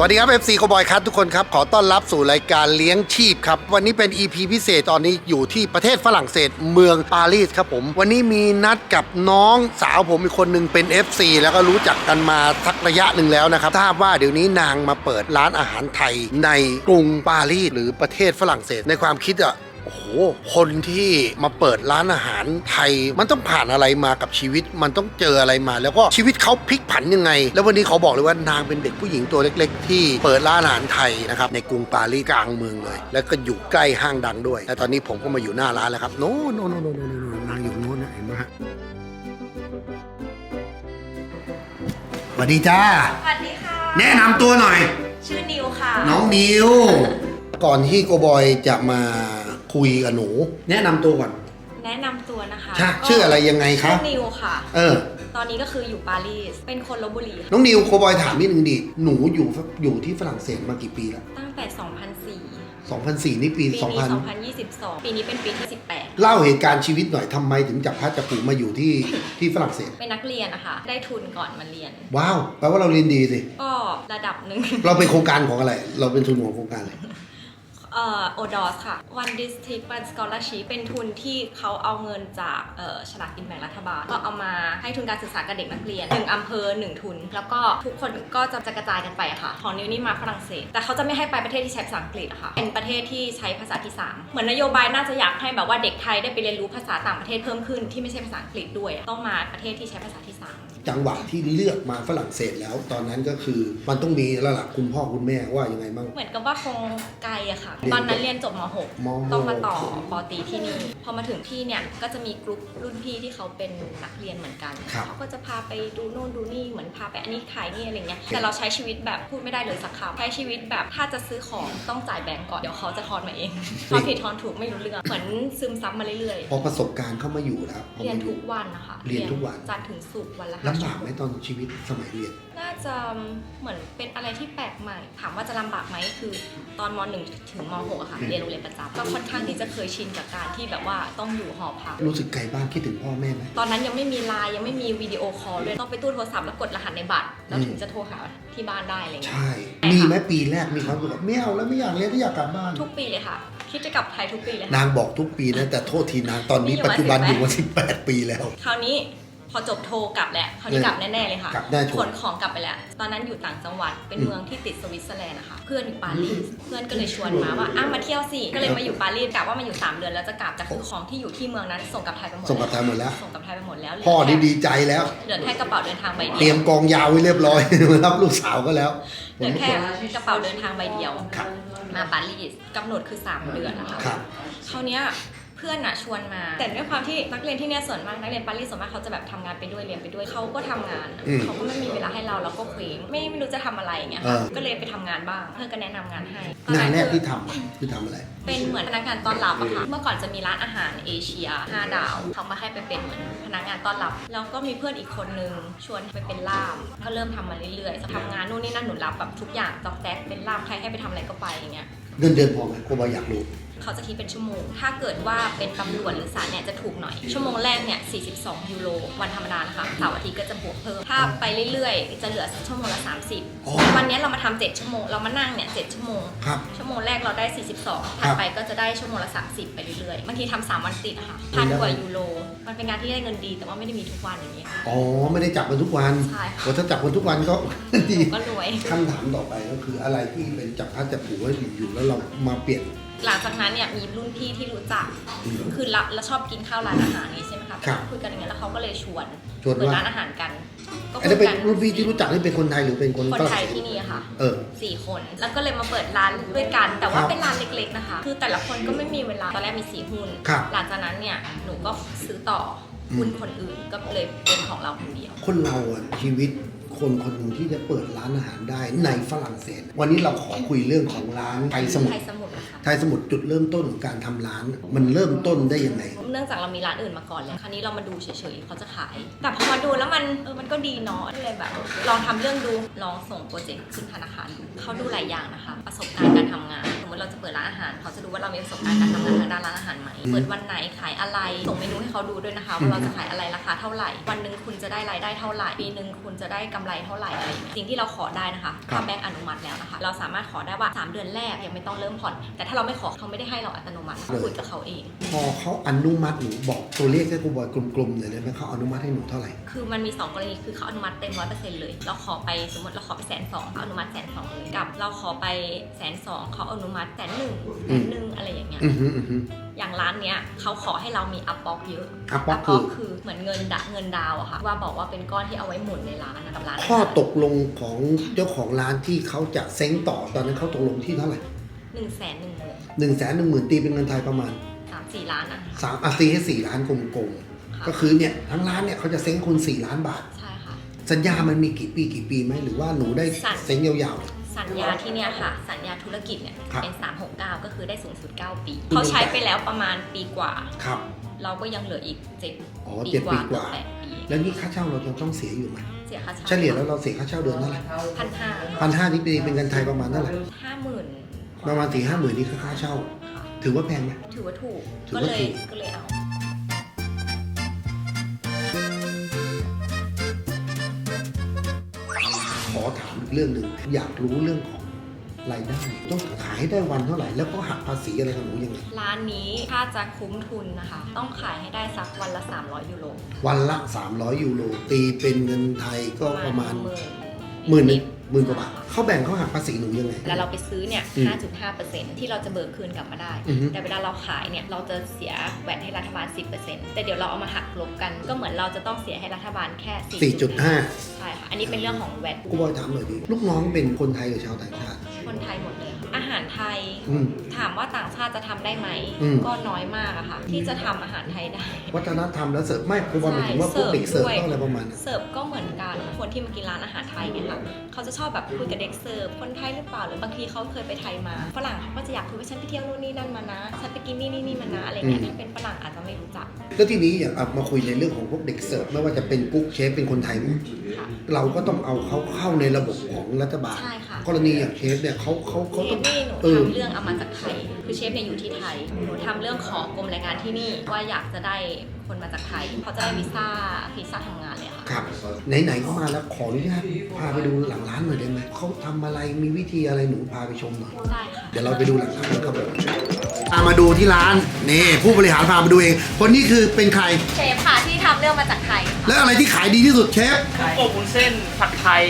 สวัสดีครับ FC โคบอยครับทุกคนครับ ขอต้อนรับสู่รายการเลี้ยงชีพครับ วันนี้เป็น EP พิเศษตอนนี้อยู่ที่ประเทศฝรั่งเศสเมืองปารีสครับผม วันนี้มีนัดกับน้องสาวผมอีกคนหนึ่งเป็น FC แล้วก็รู้จักกันมาสักระยะหนึ่งแล้วนะครับทราบว่าเดี๋ยวนี้นางมาเปิดร้านอาหารไทยในกรุงปารีสหรือประเทศฝรั่งเศสในความคิดอะ โอ้โห คนที่มาเปิดร้านอาหารไทย มันต้องผ่านอะไรมากับชีวิต มันต้องเจออะไรมา แล้วก็ชีวิตเขาพลิกผันยังไง แล้ววันนี้เขาบอกเลยว่านางเป็นเด็กผู้หญิงตัวเล็ก ๆ ที่เปิดร้านอาหารไทยนะครับในกรุงปารีสกลางเมืองเลย แล้วก็อยู่ใกล้ห้างดังด้วย และตอนนี้ผมก็มาอยู่หน้าร้านแล้วครับ โน้นโน้นโน้นโน้นโน้นโน้นนางอยู่โน้นนะเห็นไหมฮะสวัสดีจ้า สวัสดีค่ะ แนะนำตัวหน่อย ชื่อนิวค่ะ น้องนิว ก่อนที่โกบอยจะมา คุยกับหนู แนะนำตัวก่อนแนะนำตัวนะคะใช่ก็ชื่ออะไรยังไงคะชื่อนิวค่ะ เออ ตอนนี้ก็คืออยู่ปารีส เป็นคนลบบุรีค่ะน้องนิวโคบอยถามนิดนึงดิหนูอยู่อยู่ที่ฝรั่งเศสมากี่ปีแล้วตั้งแต่ 2004 2004 นี่ปี ปีนี้ 2000 2022 ปีนี้เป็นปีที่เล่าเหตุการณ์ชีวิตหน่อยทำไมถึงจับพลัดจับผลูมาอยู่ที่ที่ฝรั่งเศส18เป็นนักเรียนนะคะ ได้ทุนก่อนมาเรียน ว้าวแปลว่าเราเรียนดีสิ ก็ระดับหนึ่ง เราเป็นโครงการของอะไร เราเป็นทุนของโครงการอะไร เอ่อโอดอสค่ะ One District One Scholarship เป็นทุนที่เขาเอาเงินจากเอ่อฉลากกินแบ่งรัฐบาล ก็เอามาให้ทุนการศึกษากับเด็กนักเรียนหนึ่งอำเภอหนึ่งทุน แล้วก็ทุกคนก็จะจะกระจายกันไปอะค่ะ ของนิวนี่มาฝรั่งเศส แต่เขาจะไม่ให้ไปประเทศที่ใช้ภาษาอังกฤษอะค่ะ เป็นประเทศที่ใช้ภาษาที่สามเหมือนนโยบายน่าจะอยากให้แบบว่าเด็กไทยได้ไปเรียนรู้ภาษาต่างประเทศเพิ่มขึ้นที่ไม่ใช่ภาษาอังกฤษด้วยอะต้องมาประเทศที่ใช้ภาษาที่สาม จังหวะที่เลือกมาฝรั่งเศสแล้ว ตอนนั้นก็คือมันต้องมีแล้วล่ะคุณพ่อคุณแม่ว่ายังไงบ้าง เหมือนกับว่าคงไกลอะค่ะเรียนตอนนั้นเรียนจบม .6 มหกต้องมาต่อปอตรีที่นี่ พอมาถึงที่เนี่ยก็จะมีกลุ่มรุ่นพี่ที่เขาเป็นนักเรียนเหมือนกัน ครับเขาก็จะพาไปดูโน่นดูนี่เหมือนพาไปอันนี้ขายนี่อะไรเงี้ย แต่เราใช้ชีวิตแบบพูดไม่ได้เลยสักคำใช้ชีวิตแบบถ้าจะซื้อของต้องจ่ายแบงก์ก่อนเดี๋ยวเขาจะทอนมาเองทอนผิดทอนถูกไม่รู้เรื่องเหมือนซึมซับมาเรื่อยพอประสบการณ์เข้ามาอยู่แล้วพอๆเรียนมาอทุยู่ กวันนะคะเรียนทุกวัน จันทร์ถึงศุกร์วันละห้าลำชั่บาวกโมไหมงตอนชีวิตสมัยเรียน น่าจะเหมือนเป็นอะไรที่แปลกใหม่ ถามว่าจะลำบากไหมคือตอนม .1 ถึงม .6 อะค่ะอืมเรียนโรงเรียนประจำก็ค่อนข้างที่จะเคยชินกับการที่แบบว่าต้องอยู่หอพัก รู้สึกไกลบ้านคิดถึงพ่อแม่ไหม ตอนนั้นยังไม่มีไลน์ยังไม่มีวิดีโอคอลด้วยต้องไปตู้โทรศัพท์แล้วกดรหัสในบัตรแล้วถึงจะโทรหาที่บ้านได้อะไรเงี้ยใช่ มีไหมปีแรกมีความรู้สึกว่าไม่เอาแล้วไม่อยากเรียนไม่อยากกลับบ้าน ทุกปีเลยค่ะ คิดจะกลับไทยทุกปีเลยค่ะ นางบอกทุกปีนะแต่โทษทีนางตอนนี้นี่อยู่ปัจจุบันมาอ18ยู่มาสิบแปดปีแล้ว คราวนี้ พอจบโทรกลับแล้วคราวนี้เออกลับแน่ๆเลยค่ะกลับแน่ชัวร์ ขนของกลับไปแล้ว ตอนนั้นอยู่ต่างจังหวัดเป็นอืมเมืองที่ติดสวิตเซอร์แลนด์นะคะเพื่อนอยู่ปารีสเพื่อนก็เลยชวนมาว่าอ้ามาเที่ยวสิก็เลยมาอยู่ปารีสกะว่ามาอยู่สามเดือนแล้วจะกลับแต่คือของที่อยู่ที่เมืองนั้นส่งกลับไทยไปหมดส่งกับไทยหมดแล้ว ส่งกลับไทยไปหมดแล้วเหลืพ่อแค่นี่ดีใจแล้ว เหลือแค่กระเป๋าเดินทางใบเตรีเดียยวมกองยาวไว้เรียบร้อย มารับลูกสาวก็แล้วเหลือแค่กระเป๋าเดินทางใบเดียว ครับ มาปารีสกำหนดคือ 3 เดือนนะคะครับ คราวเนี้ย เพื่อนอะชวนมา แต่ด้วยความที่นักเรียนที่เนี่ยส่วนมากนักเรียนปารีสส่วนมากเขาจะแบบทำงานไปด้วยเรียนไปด้วยเขาก็ทำงานอะอืมเขาก็ไม่มีเวลาให้เราเราก็เคว้งไม่ไม่รู้จะทำอะไรอย่างเงี้ยเอค่ะอก็เลยไปทำงานบ้างเพื่อนก็แนะนำงานให้งานแรกคืที่อทำอะคือทำอะไร เป็นเหมือนพนักงานต้อนรับอะค่ะเมื่อก่อนจะมีร้านอาหารเอเชีย5ดาวเขามาให้ไปเป็นเหมือนพนักงานต้อนรับแล้วก็มีเพื่อนอีกคนนึงชวนไปเป็นล่ามก็เริ่มทำมาเรื่อยๆทำงานนู่นนี่นั่นหนูรับแบบทุกอย่างจอกแจ๊กเป็นล่ามใครให้ไปทำอะไรก็ไปอย่างเงี้ย เงินเดือนพอไหมโกบอยอยากรู้ เขาจะคิดเป็นชั่วโมง ถ้าเกิดว่าเป็นตำรวจหรือศาลเนี่ยจะถูกหน่อย ชั่วโมงแรกเนี่ย 42 ยูโร วันธรรมดานะคะเสาร์อาทิตย์ก็จะบวกเพิ่ม ถ้าไปเรื่อยๆ จะเหลือชั่วโมงละอ๋อ30 วันเนี้ยเรามาทำ7ชั่วโมง เรามานั่งเนี่ย7ชั่วโมงครับชั่วโมงแรกเราได้ 42ครัถัดบไปก็จะได้ชั่วโมงละ 30 ไปเรื่อยๆ บางทีทำสามวันติดอะค่ะพันกว่ายูโร มันเป็นงานที่ได้เงินดี แต่ว่าไม่ได้มีทุกวันอย่างเงี้ยอ๋อ ไม่ได้จับมันทุกวันใช่ค่ะโอ้ถ้าจับมันทุกวันก็ดีก็รวยคำถามต่อไปก็คืออะไรที่เป็นจับพลัดจับผลูไว้อยู่ๆแล้วเรามาเปลี่ยน หลังจากนั้นเนี่ยมีรุ่นพี่ที่รู้จักอืมคือเราเราชอบกินข้าวร้านอาหารนี้ใช่ไหมคะครับคุยกันอย่างเงี้ยแล้วเขาก็เลยชวนชวนเปิดว่าร้านอาหารกันก็อันคุนี้ยเป็นกันรุ่นพี่ที่รู้จักนี่เป็นคนไทยหรือเป็นคนคนฝรั่งไทยเศสที่นี่ค่ะ เออ สี่คนแล้วก็เลยมาเปิดร้านด้วยกัน แต่ว่าครับเป็นร้านเล็กๆนะคะ คือแต่ละคนก็ไม่มีเวลาตอนแรกมีสี่หุ้น ครับหลังจากนั้นเนี่ยหนูก็ซื้อต่อหุ้นคนอื่นก็เลยเป็นของเราคนเดียว คนเราอะชีวิตคนคนหนึ่งที่จะเปิดร้านอาหารได้ในฝรั่งเศส วันนี้เราขอคุยเรื่องของร้านไทยสมุทไทรยสมุทรนะคะ ไทยสมุทรจุดเริ่มต้นของการทำร้าน มันเริ่มต้นได้ยังไง เนื่องจากเรามีร้านอื่นมาก่อนแล้วคราวนี้เรามาดูเฉยๆเขาจะขาย แต่พอมาดูแล้วมันเออมันก็ดีเนาะก็เลยแบบ ลองทำเรื่องดูลองส่งโปรเจกต์ขึ้นธนาคารดูเขาดูหลายอย่างนะคะ ประสบการณ์การทำงานหนูมมติเราจะเปิดร้านอาหารเขาจะดูว่าเรามีประสบการณ์การทำงานทางด้านร้านอาหารไหมเปิดวันไหนขายอะไร ส่งเมนูให้เขาดูด้วยนะคะว่าเราจะขายอะไรราคาเท่าไหร่ วันหนึ่งคุณจะได้รายได้เท่าไหร่ปีหนึ่งคุณจะได้กำไรเท่าไหร่อะไรอย่างเงี้ยสิ่งที่เราขอได้นะคะครับ ถ้าแบงก์อนุมัติแล้วนะคะ เราสามารถขอได้ว่า 3 เดือนแรกยังไม่ต้องเริ่มผ่อนแต่ถ้าเราไม่ขอเขาไม่ได้ให้เราอัตโนมัตินะคะคุยกับเขาเอง พอเขาอนุมัติหนูบอกตัวเลขให้กูบอยกลมๆหน่อยได้ไหมเขาอนุมัติให้หนูเท่าไหร่ คือมันมี 2 กรณีคือเขาอนุมัติเต็มร้อยเปอร์เซ็นต์เลยเราขอไปสมมติเราขอไปแสนสองเขาอนุมัติแสนสองเลยกับ เราขอไปแสนสองเขาอนุมัติแสนหนึ่งแสนหนึ่งอะไรอย่างเงี้ย อือฮึอือฮึ อย่างร้านเนี้ยเขาขอให้เรามีอัปบ็อกเยอะอัปบ็อกคือคือเหมือนเงินดะเงินดาวอะค่ะ ว่าบอกว่าเป็นก้อนที่เอาไว้หมุนในร้านนะกับร้านอาข้อหารตกลงของเจ้าของร้านที่เขาจะเซ้งต่อตอนนั้นเขาตกลงที่เท่าไหร่ หนึ่งแสนหนึ่งหมื่นหนึ่งแสนหนึ่งหมื่นตีเป็นเงินไทยประมาณสามสี่ล้านอะสามอาตีให้สี่ล้านกลมค่ะๆก็คือเนี่ยทั้งร้านเนี่ยเขาจะเซ้งคุณสี่ล้านบาท ใช่ค่ะ สัญญามันมีกี่ปีกี่ปีไหมหรือว่าหนูได้สัญ เซ้งยาว สัญญาที่เนี่ยค่ะ สัญญาธุรกิจเนี่ยครับเป็น 369 ก็คือได้สูงสุด 9 ปี เขาใช้ไปแล้วประมาณปีกว่า ๆครับ เราก็ยังเหลืออีกเจ็ดอ๋อปีเจ็ดกปีว่ากเกือบว่า แปดปีแล้วนี่ค่าเช่าเราจะต้องเสียอยู่ไหมเสียค่าเช่าเฉลี่ยแล้วเราเสียค่าเช่าเดือนเท่าไหร่พันห้าพันห้านี่ปีเป็นเงินไทยประมาณเท่าไหร่ห้าหมื่น ประมาณสี่ห้าหมื่นนี่คือค่าเช่า ค่ะถือว่าแพงไหม ถือว่าถูก ถือก็ว่าเลยถูก ก็เลยเอา ขอถามอีกเรื่องหนึ่งอยากรู้เรื่องของรายได้ ต้องขายให้ได้วันเท่าไหร่ แล้วก็หักภาษีอะไรของหนูยังไงร้านนี้ถ้าจะคุ้มทุนนะคะ ต้องขายให้ได้สักวันละ 300 ยูโรวันละ 300 ยูโรตีเป็นเงินไทยก็ประมาณ หมื่นหมื่นหนึ่ง หมื่นกว่าบาทเขาแบ่งเขาหักภาษีหนูยังไง แล้วเราไปซื้อเนี่ย อืม5.5%ที่เราจะเบิกคืนกลับมาได้ อือฮึ แต่เวลาเราขายเนี่ย เราจะเสียแวตให้รัฐบาล 10%แต่เดี๋ยวเราเอามาหักลบกัน ก็เหมือนเราจะต้องเสียให้รัฐบาลแค่ 4.5ใช่ค่ะ อันนี้เป็นเรื่องของแวตกูบอยถามหน่อยดิลูกน้องเป็นคนไทยหรือชาวต่างชาติ คนไทยหมดเลยค่ะอาหาร ไทย อืม ถามว่าต่างชาติจะทำได้ไหม อืม ก็น้อยมากอะค่ะ ที่จะทำอาหารไทยได้ วัฒนธรรมและเสิร์ฟไม่กูบอยหมายถึงว่าพวกเด็กเสิร์ฟต้องอะไรประมาณนั้นเสิร์ฟก็เหมือนกันคนที่มากินร้านอาหารไทยเนี่ยค่ะเขาจะชอบแบบคุยกับเด็กเสิร์ฟคนไทยหรือเปล่าหรือบางทีเขาเคยไปไทยมาฝรั่งเขาก็จะอยากคุยว่าฉันไปเที่ยวนู่นนี่นั่นมานะฉันไปกินนี่นี่นี่มานะอะไรเงี้ยอืมถ้าเป็นฝรั่งอาจจะไม่รู้จักแล้วทีนี้อยากเอามาคุยในเรื่องของพวกเด็กเสิร์ฟไม่ว่าจะเป็นกุ๊กเชฟเป็นคนไทยหมดค่ะ เราก็ต้องเอาเขาเข้าในระบบของรัฐบาลใช่ค่ะ กรณีอย่างเชฟเนี่ยเขาเขาเชเขาต้อฟงนี่ หนูเออทำเรื่องเอามาจากไทย คือเชฟเนี่ยอยู่ที่ไทย หนูทำเรื่องของกรมแรงงานที่นี่ว่าอยากจะได้คนมาจากไทยเขาจะได้วีซ่าวีซ่าทำงานเลยค่ะ ครับไหนๆเขามาแล้วขออนุญาตพาไปดูหลังร้านหน่อยได้ไหมเขาทำอะไรมีวิธีอะไรหนูพาไปชมหน่อยได้ค่ะ เดี๋ยวเราไปดูหลังร้านนะครับผมพามาดูที่ร้านนี่ผู้บริหารพามาดูเอง คนนี้คือเป็นใคร เชฟค่ะที่ทำเรื่องมาจากไทยค่ะและอะไรที่ขายดีที่สุดเชฟ กุ้งอบวุ้นเส้นผัดไทย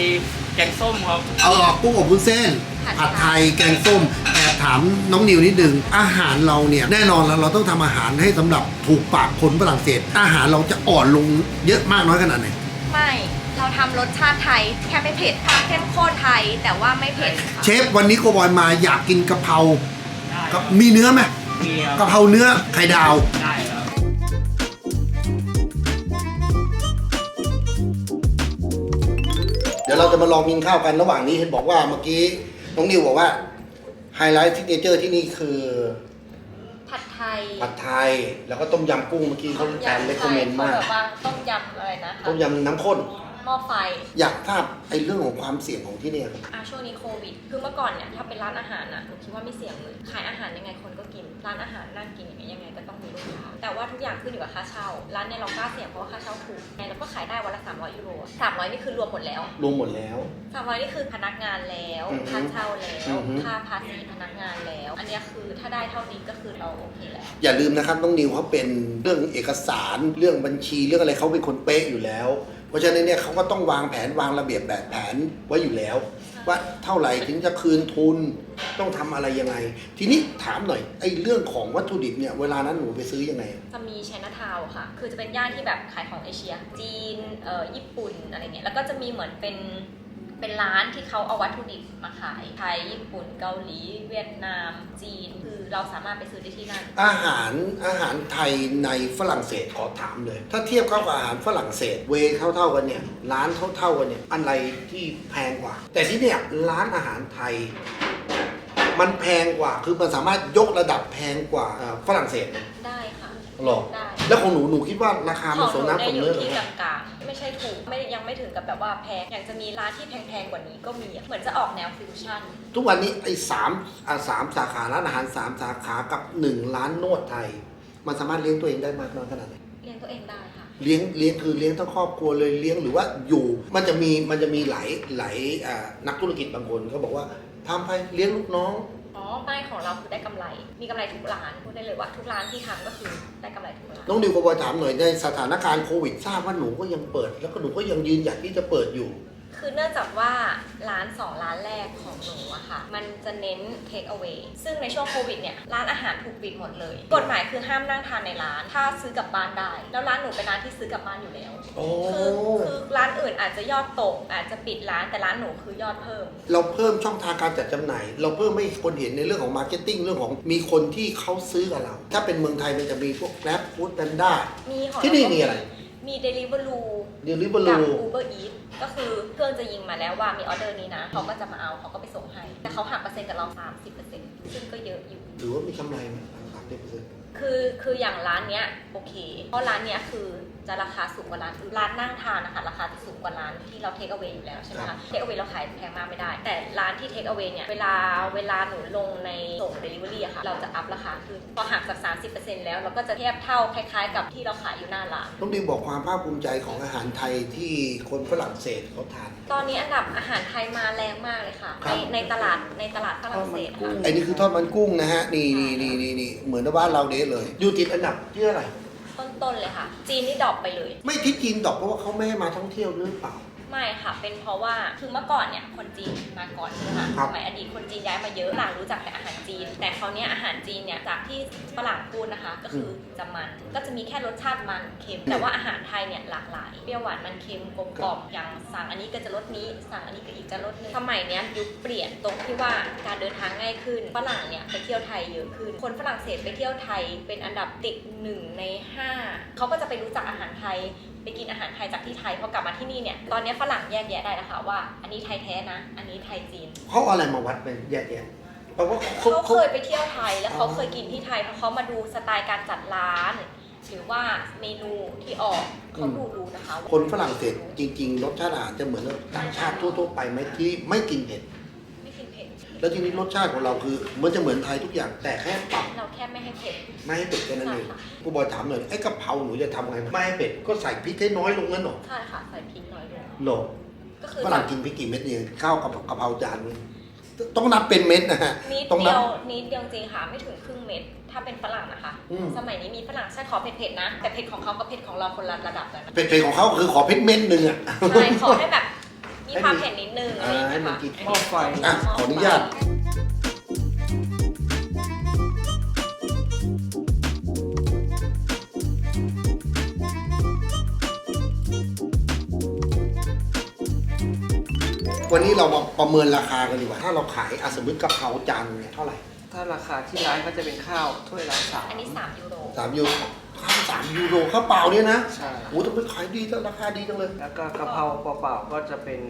แกงส้มครับ เอาออกกุ้งอบวุ้นเส้น ผัดไทยแกงส้มแอบถามน้องนิวนิดนึงอาหารเราเนี่ยแน่นอนแล้วเราต้องทำอาหารให้สำหรับถูกปากคนฝรั่งเศส อาหารเราจะอ่อนลงเยอะมากน้อยขนาดไหนไม่ เราทำรสชาติไทย แค่ไม่เผ็ดเข้มข้นไทย แต่ว่าไม่เผ็ดค่ะเชฟวันนี้โกบอยมาอยากกินกะเพราได้กับมีเนื้อไหมมีคกะรับเพราเนื้อไข่ดาว ได้ครับเดี๋ยวเราจะมาลองกินข้าวกันระหว่างนี้เห็นบอกว่าเมื่อกี้ น้องนิวบอกว่าไฮไลท์ซิกเนเจอร์ที่นี่คือผัดไทยผัดไทย แล้วก็ต้มยำกุ้งเมื่อกี้เขาแฟนเลคคอมเมนต์มาก แบบว่าต้มยำอะไรนะคะ ต้มยำน้ำข้นห ม้อไฟ อยากทราบไอ้เรื่องของความเสี่ยงของที่เนี่ยครับอะช่วงนี้โควิด คือเมื่อก่อนเนี่ยถ้าเป็นร้านอาหารน่ะหนูคิดว่าไม่เสี่ยงเลย ขายอาหารยังไงคนก็กิน ร้านอาหารนั่งกินอย่างเงี้ยยังไงก็ต้องมีลูกค้า แต่ว่าทุกอย่างขึ้นอยู่กับค่าเช่า ร้านเนี่ยเรากล้าเสี่ยงเพราะว่าค่าเช่าถูกไงเราก็ขายได้วันละ300ยูโรอะ300นี่คือรวมหมดแล้วรวมหมดแล้ว 300นี่คือพนักงานแล้วอือฮึค่าเช่าแล้อืวอฮึ ค่าภาษีพนักงานแล้ว อันเนี้ยคือถ้าได้เท่านี้ก็คือเราโอเคแล้ว อย่าลืมนะครับน้องนิวเขาเป็นเรื่องเอกสารเรื่องบัญชีเรื่องอะไรเขาเป็นคนเป๊ะอยู่แล้ว เพราะฉะนั้นเนี่ยเขาก็ต้องวางแผนวางระเบียบแบบแผนไว้อยู่แล้ว ว่าเท่าไหร่ถึงจะคืนทุนต้องทำอะไรยังไง ทีนี้ถามหน่อยไอ้เรื่องของวัตถุดิบเนี่ยเวลานั้นหนูไปซื้อยังไง จะมีไชน่าทาวค่ะ คือจะเป็นย่านที่แบบขายของเอเชีย จีนเอ่อญี่ปุ่นอะไรเงี้ยแล้วก็จะมีเหมือนเป็น เป็นร้านที่เขาเอาวัตถุดิบมาขายไทยญี่ปุ่นเกาหลี เวียดนาม จีน คือเราสามารถไปซื้อได้ที่นั่น อาหารอาหารไทยในฝรั่งเศสขอถามเลย ถ้าเทียบเข้ากับอาหารฝรั่งเศสเวย์เท่าๆกันเนี่ยร้านเท่าๆกันเนี่ยอะไรที่แพงกว่า แต่ที่เนี่ยร้านอาหารไทย มันแพงกว่า คือมันสามารถยกระดับแพงกว่าเอ่อฝรั่งเศส ได้ค่ะ หรอ ได้แล้วของหนูหนูคิดว่าราคาขมันองสหมนูน้ำสเนี่ยมอเนื้ยู่อที่ไหกมลางๆไม่ใช่ถูกไม่ยังไม่ถึงกับแบบว่าแพงอย่างจะมีร้านที่แพงๆกว่านี้ก็มีเหมือนจะออกแนวฟิวชั่น ทุกวันนี้ไอ้สามอ่าสามสาขาร้านอาหารสามสาขากับหนึ่งร้านนวดไทย มันสามารถเลี้ยงตัวเองได้มากน้อยขนาดไหนเลี้ยงตัวเองได้ค่ะ เลี้ยงเลี้ยงคือเลี้ยงทั้งครอบครัวเลยเลี้ยงหรือว่าอยู่ มันจะมีมันจะมีหลายหลายอ่านักธุรกิจบางคนเขาบอกว่าทำไปเลี้ยงลูกน้อง อ๋อไม่ของเราคือได้กำไร มีกำไรทุกร้านพูดได้เลยว่าทุกร้านที่ทำก็คือได้กำไรทุกร้านน้องดิวกบอยถามหน่อยในสถานการณ์โควิดทราบว่าหนูก็ยังเปิด แล้วก็หนูก็ยังยืนหยัดที่จะเปิดอยู่ คือเนื่องจากว่าร้านสองร้านแรกของหนูอะค่ะ มันจะเน้น take away ซึ่งในช่วงโควิดเนี่ย ร้านอาหารถูกปิดหมดเลย กฎหมายคือห้ามนั่งทานในร้าน ถ้าซื้อกลับบ้านได้ แล้วร้านหนูเป็นร้านที่ซื้อกลับบ้านอยู่แล้ว โอ้คือคือร้านอื่นอาจจะยอดตก อาจจะปิดร้านแต่ร้านหนูคือยอดเพิ่ม เราเพิ่มช่องทางการจัดจำหน่าย เราเพิ่มให้คนเห็นในเรื่องของมาร์เก็ตติ้งเรื่องของมีคนที่เขาซื้อกับเรา ถ้าเป็นเมืองไทยมันจะมีพวก Grab Food Panda มีของที่นี่เราก็มีอะไร มี Deliveroo เดลิเวอกับรู Uber Eats ก็คือเครื่องจะยิงมาแล้วว่ามีออเดอร์นี้นะเขาก็จะมาเอาเขาก็ไปส่งให้แต่เขาหักเปอร์เซ็นต์กับเรา 30%ซึ่งก็เยอะอยู่ถือว่ามีกำไรไหมสามสิบเปอร์เซ็นต์คือคืออย่างร้านเนี้ยโอเค เพราะร้านเนี้ยคือ จะราคาสูงกว่าร้านอื่นร้านนั่งทานนะคะราคาจะสูงกว่าร้านที่เราเทคเอา a y อยู่แล้วใช่ไหมคะเทคเอา a y เราขายแพงมากไม่ได้ แต่ร้านที่เทคเอา a y เนี่ยเวลาเวลาหนูลงในส่ง Delivery อะค่ะเราจะอัพราคาขึ้นพอหักจาก 30%แล้วเราก็จะเทียบเท่าคล้ายๆ กับที่เราขายอยู่หน้าร้านต้องดีบอกความภาคภูมิใจของอาหารไทยที่คนฝรั่งเศสเขาทาน ตอนนี้อันดับอาหารไทยมาแรงมากเลยค่ะครัในบในตลาดในตลาดฝรั่งเศสค่ะไอ้นี่คือทอดมันกุ้งนะฮะนี่นี่นี่นี่นี่เหมือนบ้านเราเด้เลย อยู่ติดอันดับที่เท่าไหร่ ต้นๆเลยค่ะ จีนนี่ดรอปไปเลย ไม่ที่จีนดรอปเพราะว่าเขาไม่ให้มาท่องเที่ยวหรือเปล่า ไม่ค่ะ เป็นเพราะว่าคือเมื่อก่อนเนี่ยคนจีนมาก่อนใช่ไหมคะครับสมัยอดีตคนจีนย้ายมาเยอะฝรั่งรู้จักแต่อาหารจีน แต่คราวเนี้ยอาหารจีนเนี่ยจากที่ฝรั่งพูดนะคะ ก็คือจะมันก็จะมีแค่รสชาติมันเค็ม แต่ว่าอาหารไทยเนี่ยหลากหลายเปรี้ยวหวานมันเค็มกลมกล่อมอย่างสั่งอันนี้ก็จะรสนี้ สั่งอันนี้ก็อีกจะรสนึงสมัยเนี้ยยุคเปลี่ยนตรงที่ว่าการเดินทางง่ายขึ้นฝรั่งเนี่ยไปเที่ยวไทยเยอะขึ้น คนฝรั่งเศสไปเที่ยวไทยเป็นอันดับติดหนึ่งในห้าเขาก็จะไปรู้จักอาหารไทย ไปกินอาหารไทยจากที่ไทยพอกลับมาที่นี่เนี่ย ตอนนี้ฝรั่งแยกแยะได้แล้วค่ะว่า อันนี้ไทยแท้นะ อันนี้ไทยจีน เขาเอาอะไรมาวัดเป็นแยกแยะแปลว่าเขาเขาเขาเคยไปเที่ยวไทยแล้วเขาอ๋อเคยกินที่ไทยเพราะเขามาดูสไตล์การจัดร้าน หรือว่าเมนูที่ออกเขาดูรู้นะคะว่าคนฝรั่งเศสจริง ๆ รสชาติอาหารจะเหมือนกับต่างชาติทั่วๆไปไหมที่ไม่กินเผ็ดไม่กินเผ็ด แล้วทีนี้รสชาติของเราคือมันจะเหมือนไทยทุกอย่างแต่แค่ปรับเราแค่ไม่ให้เผ็ด ไม่ให้เผ็ดแค่นั้นเองใช่ค่ะผู้บอยถามหน่อยไอ้กะเพราหนูจะทำไงไม่ให้เผ็ดก็ใส่พริกให้น้อยลงนั่นหรอใช่ค่ะ ใส่พริกน้อยลงหรอก็คือฝรั่งกินพริกกี่เม็ดเองข้าวกับกะเพราจานนึงต้องนับเป็นเม็ดนะฮะนิดต้องเดีนัยบวนิดเดียวจริงค่ะไม่ถึงครึ่งเม็ดถ้าเป็นฝรั่งนะคะอืมสมัยนี้มีฝรั่งใช่ขอเผ็ดๆนะ แต่เผ็ดของเขากับเผ็ดของเราคนละระดับกันเผ็ดๆของเขาคือขอเผ็ดเม็ดหนึ่งอะใช่ขอให้แบบ มีความเผ็ดนิดนึงอะไรอย่างให้เงี้ยมันค่ะกินหม้อไฟ อะขออนุญาตวันนี้เรามาประเมินราคากันดีกว่า ถ้าเราขายอะสมมติกะเพราจานเนี่ยเท่าไหร่ถ้าราคาที่ร้านก็จะเป็นข้าวถ้วยละสามอันนี้3ยูโรสามยูโรข้าว สามยูโรข้าวเปล่าเนี่ยนะใช่ โอ้โหต้องไปขายดีจังราคาดีจังเลย แล้วก็กะเพราเปล่าๆก็จะเป็น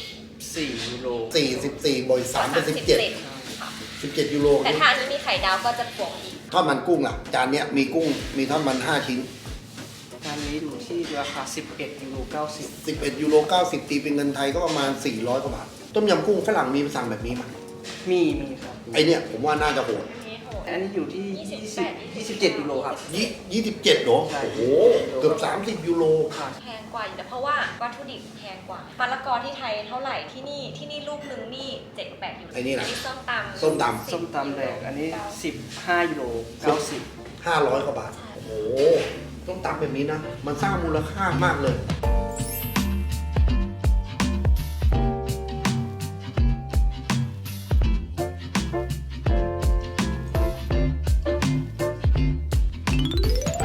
14ยูโรสี่สิบสี่บอยสามเป็นสิบเจ็ดค่ะสิบเจ็ดยูโรแต่ถ้าอันนี้มีไข่ดาวก็จะบวกอีกทอดมันกุ้งอะ จานเนี้ยมีกุ้งมีทอดมันห้าชิ้นจานนี้อยู่ที่ราคา 11ยูโร90 11ยูโร90 ตีเป็นเงินไทยก็ประมาณ 400กว่าบาท ต้มยำกุ้งฝรั่งมีสั่งแบบนี้มั้ยมีมีครับ ไอเนี่ยผมว่าน่าจะโหด อันนี้โหดอันนี้อยู่ที่28 20 27ยูโรครับ ยี่ยี่สิบเจ็ดเหรอใช่ โอ้โห เกือบ30ยูโรครับแพงกว่าอยู่แต่เพราะว่าวัตถุดิบแพงกว่าปลาละกอที่ไทยเท่าไหร่ที่นี่ที่นี่ลูกหนึ่งนี่เจ็ดแปดยูโรไอ้นี่นะอันนี้ส้มตำส้มตำ ส้มตำแดกอันนี้ 15ยูโร90 500กว่าบาท โอ้โห ต้องตำแบบนี้นะ มันสร้างมูลค่ามากเลย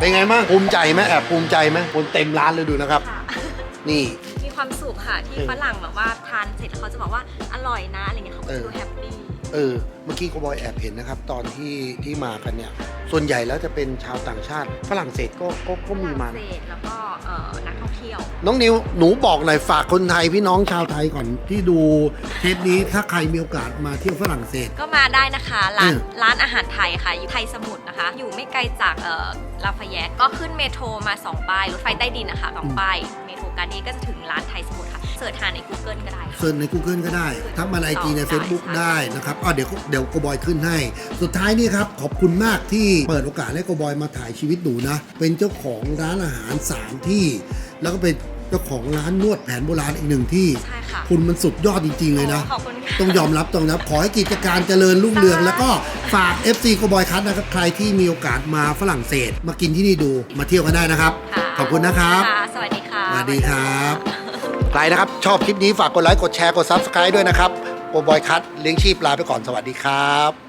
เป็นไงบ้างภูมิใจไหมแอบภูมิใจไหมคนเต็มร้านเลยดูนะครับ ค่ะ นี่ มีความสุขค่ะที่เออฝรั่งแบบว่าทานเสร็จแล้วเขาจะบอกว่าอร่อยนะอะไรเงี้ยเขาก็เออจะดูแฮปปี้ เออเมื่อกี้โกบอยแอบเห็นนะครับ ตอนที่ที่มากันเนี่ย ส่วนใหญ่แล้วจะเป็นชาวต่างชาติฝรั่งเศสก็ก็ก็มีมาฝรั่งเศสแล้วก็เอ่อนักท่องเที่ยว น้องนิวหนูบอกหน่อยฝากคนไทยพี่น้องชาวไทยก่อนที่ดูเทปนี้ถ้าใครมีโอกาสมาเที่ยวฝรั่งเศส ก็มาได้นะคะ ร้านอืม ร้านอาหารไทยค่ะ อยู่ไทยสมุทรนะคะ อยู่ไม่ไกลจากเอ่อลาฟาแยตก็ขึ้นเมโทรมา 2 ป้าย รถไฟใต้ดินนะคะสองป้าย เมโทรการนี้ก็จะถึงร้านไทยสมุทรค่ะ เสิร์ชหาใน Google ก็ได้ค่ะ เซิร์ชใน Google ก็ได้ทักมาในไอจีใน Facebook ได้นะครับอะเดี๋ยวเดี๋ยวโกบอยขึ้นให้ สุดท้ายนี่ครับ ขอบคุณมากที่เปิดโอกาสให้โกบอยมาถ่ายชีวิตหนูนะ เป็นเจ้าของร้านอาหาร 3 ที่ แล้วก็เป็นเจ้าของร้านนวดแผนโบราณอีกหนึ่งที่ ใช่ค่ะคุณมันสุดยอดจริง ๆ เลยนะ ขอบคุณค่ะ ต้องยอมรับตรงนะขอให้กิจการเจริญรุ่งเรือง แล้วก็ฝาก FC โกบอยคัทนะครับ ใครที่มีโอกาสมาฝรั่งเศส มากินที่นี่ดูมาเที่ยวกันได้นะครับ ค่ะขอบคุณนะครับ ค่ะสวัสดีค่ะ สวัสดีครับ ใครนะครับ ชอบคลิปนี้ฝากกดไลค์กดแชร์กด Subscribe ด้วยนะครับโอบอยคัทเลี้ยงชีพลาไปก่อนสวัสดีครับ